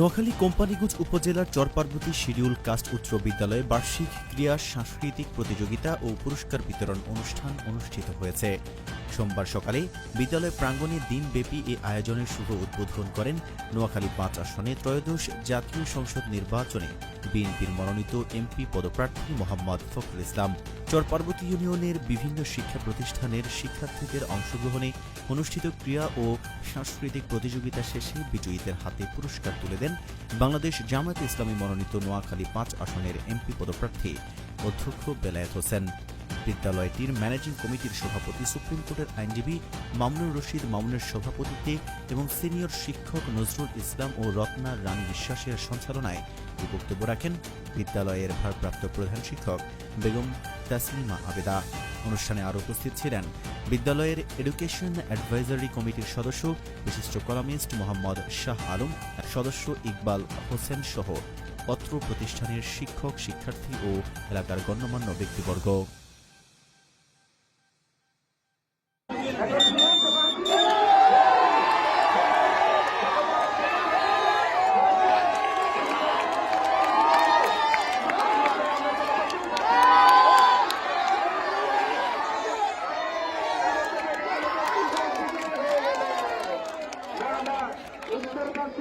নোয়াখালী কোম্পানিগঞ্জ উপজেলার Charparbati schedule caste উচ্চ বিদ্যালয়ে বার্ষিক ক্রীড়া সাংস্কৃতিক প্রতিযোগিতা ও পুরস্কার বিতরণ অনুষ্ঠান অনুষ্ঠিত হয়েছে। সোমবার সকালে বিদ্যালয় প্রাঙ্গণে দিনব্যাপী এই আয়োজনের শুভ উদ্বোধন করেন নোয়াখালী পাঁচ আসনে ত্রয়োদশ জাতীয় সংসদ নির্বাচনে বিএনপির মনোনীত এমপি পদপ্রার্থী মোহাম্মদ ফখরুল ইসলাম। চরপার্বতী ইউনিয়নের বিভিন্ন শিক্ষা প্রতিষ্ঠানের শিক্ষার্থীদের অংশগ্রহণে অনুষ্ঠিত ক্রীড়া ও সাংস্কৃতিক প্রতিযোগিতা শেষে বিজয়ীদের হাতে পুরস্কার তুলে দেন বাংলাদেশ জামায়াত ইসলামী মনোনীত নোয়াখালী পাঁচ আসনের এমপি পদপ্রার্থী অধ্যক্ষ বেলায়েত হোসেন। বিদ্যালয়টির ম্যানেজিং কমিটির সভাপতি, সুপ্রিম কোর্টের আইনজীবী মামুনুর রশিদ মামুনের সভাপতিত্বে এবং সিনিয়র শিক্ষক নজরুল ইসলাম ও রত্না রানী বিশ্বাসের সঞ্চালনায় এই বক্তব্য রাখেন বিদ্যালয়ের ভারপ্রাপ্ত প্রধান শিক্ষক বেগম তাসলিমা আবেদা। অনুষ্ঠানে আরও উপস্থিত ছিলেন বিদ্যালয়ের এডুকেশন অ্যাডভাইজারি কমিটির সদস্য, বিশিষ্ট কলামিস্ট মোহাম্মদ শাহ আলম, সদস্য ইকবাল হোসেন সহ পত্র প্রতিষ্ঠানের শিক্ষক, শিক্ষার্থী ও এলাকার গণ্যমান্য ব্যক্তিবর্গ। উত্তরকাশী